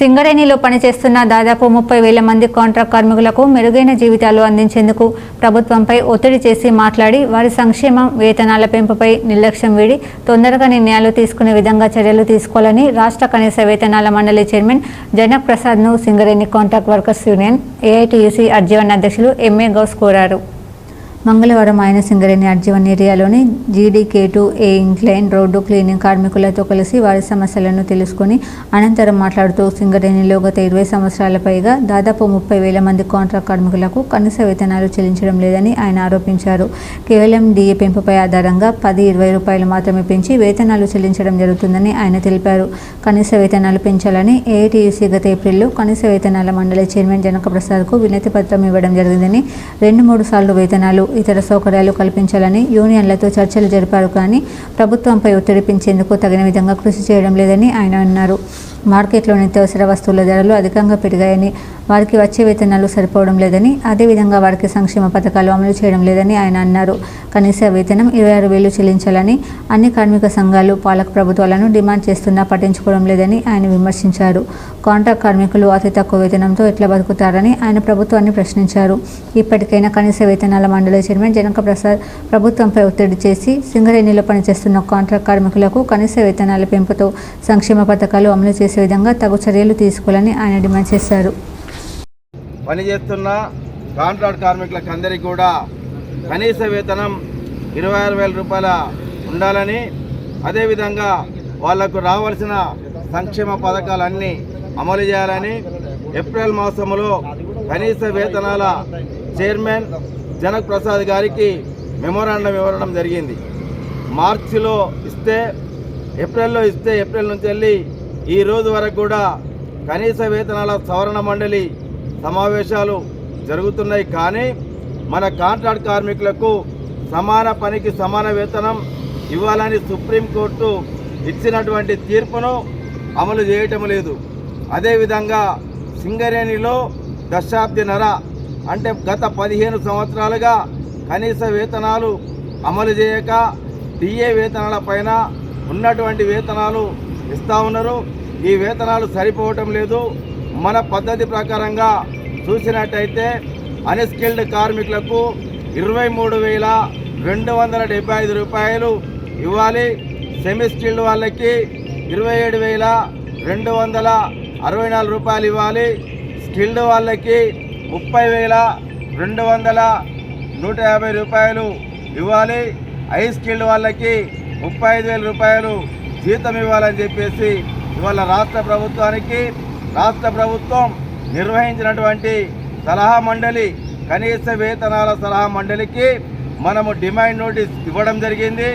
సింగరేణిలో పనిచేస్తున్న దాదాపు ముప్పై వేల మంది కాంట్రాక్ట్ కార్మికులకు మెరుగైన జీవితాలు అందించేందుకు ప్రభుత్వంపై ఒత్తిడి చేసి మాట్లాడి వారి సంక్షేమం వేతనాల పెంపుపై నిర్లక్ష్యం వీడి తొందరగా నిర్ణయాలు తీసుకునే విధంగా చర్యలు తీసుకోవాలని రాష్ట్ర కనీస వేతనాల మండలి chairman Janak ప్రసాద్ను Singareni contract workers union AITUC RG one అధ్యక్షులు ఎంఏ గౌస్ కోరారు. మంగళవారం ఆయన Singareni RG one ఏరియాలోని GDK two A incline road cleaning కార్మికులతో కలిసి వారి సమస్యలను తెలుసుకుని అనంతరం మాట్లాడుతూ సింగరేణిలో గత ఇరవై సంవత్సరాల పైగా దాదాపు ముప్పై వేల మంది కాంట్రాక్ట్ కార్మికులకు కనీస వేతనాలు చెల్లించడం లేదని ఆయన ఆరోపించారు. కేవలం డిఏ పెంపుపై ఆధారంగా పది ఇరవై రూపాయలు మాత్రమే పెంచి వేతనాలు చెల్లించడం జరుగుతుందని ఆయన తెలిపారు. కనీస వేతనాలు పెంచాలని ఏఐటీయూసీ గత ఏప్రిల్లో కనీస వేతనాల మండలి చైర్మన్ జనక ప్రసాద్కు వినతి పత్రం ఇవ్వడం జరిగిందని రెండు మూడు సార్లు వేతనాలు ఇతర సౌకర్యాలు కల్పించాలని యూనియన్లతో చర్చలు జరిపారు కానీ ప్రభుత్వంపై ఒత్తిడి పెంచేందుకు తగిన విధంగా కృషి చేయడం లేదని ఆయన అన్నారు. మార్కెట్లో నిత్యావసర వస్తువుల ధరలు అధికంగా పెరిగాయని వారికి వచ్చే వేతనాలు సరిపోవడం లేదని అదేవిధంగా వారికి సంక్షేమ పథకాలు అమలు చేయడం లేదని ఆయన అన్నారు. కనీస వేతనం ఇరవై ఆరు వేలు చెల్లించాలని అన్ని కార్మిక సంఘాలు పాలక ప్రభుత్వాలను డిమాండ్ చేస్తున్నా పట్టించుకోవడం లేదని ఆయన విమర్శించారు. కాంట్రాక్ట్ కార్మికులు అతి తక్కువ వేతనంతో ఎట్లా బతుకుతారని ఆయన ప్రభుత్వాన్ని ప్రశ్నించారు. ఇప్పటికైనా కనీస వేతనాల మండలి చైర్మన్ జనక ప్రసాద్ ప్రభుత్వంపై ఒత్తిడి చేసి సింగరేణిలో పనిచేస్తున్న కాంట్రాక్ట్ కార్మికులకు కనీస వేతనాల పెంపుతో సంక్షేమ పథకాలు అమలు చేసే విధంగా తగు చర్యలు తీసుకోవాలని ఆయన డిమాండ్ చేశారు. పనిచేస్తున్న కాంట్రాక్ట్ కార్మికులకు అందరికీ కూడా కనీస వేతనం ఇరవై ఆరు వేల రూపాయల ఉండాలని అదేవిధంగా వాళ్ళకు రావాల్సిన సంక్షేమ పథకాలన్నీ అమలు చేయాలని ఏప్రిల్ మాసంలో కనీస వేతనాల చైర్మన్ జనక్ ప్రసాద్ గారికి మెమోరాండం ఇవ్వడం జరిగింది. మార్చిలో ఇస్తే ఏప్రిల్లో ఇస్తే ఏప్రిల్ నుంచి వెళ్ళి ఈ రోజు వరకు కూడా కనీస వేతనాల సవరణ మండలి సమావేశాలు జరుగుతున్నాయి. కానీ మన కాంట్రాక్ట్ కార్మికులకు సమాన పనికి సమాన వేతనం ఇవ్వాలని సుప్రీంకోర్టు ఇచ్చినటువంటి తీర్పును అమలు చేయటం లేదు. అదేవిధంగా సింగరేణిలో దశాబ్ది నర అంటే గత పదిహేను సంవత్సరాలుగా కనీస వేతనాలు అమలు చేయక డిఏ వేతనాల పైన ఉన్నటువంటి వేతనాలు ఇస్తూ ఉన్నారు. ఈ వేతనాలు సరిపోవటం లేదు. మన పద్ధతి ప్రకారంగా చూసినట్టయితే అన్స్కిల్డ్ కార్మికులకు ఇరవై మూడు వేల రెండు వందల డెబ్బై ఐదు రూపాయలు ఇవ్వాలి. సెమీ స్కిల్డ్ వాళ్ళకి ఇరవై ఏడు వేల రెండు వందల అరవై నాలుగు రూపాయలు ఇవ్వాలి. స్కిల్డ్ వాళ్ళకి ముప్పై వేల రెండు వందల నూట యాభై రూపాయలు ఇవ్వాలి. హై స్కిల్డ్ వాళ్ళకి ముప్పై ఐదు వేల రూపాయలు జీతం ఇవ్వాలని చెప్పేసి ఇవాళ రాష్ట్ర ప్రభుత్వానికి రాష్ట్ర ప్రభుత్వం నిర్వహించినటువంటి సలహా మండలి కనీస వేతనాల సలహా మండలికి మనము డిమాండ్ నోటీస్ ఇవ్వడం జరిగింది.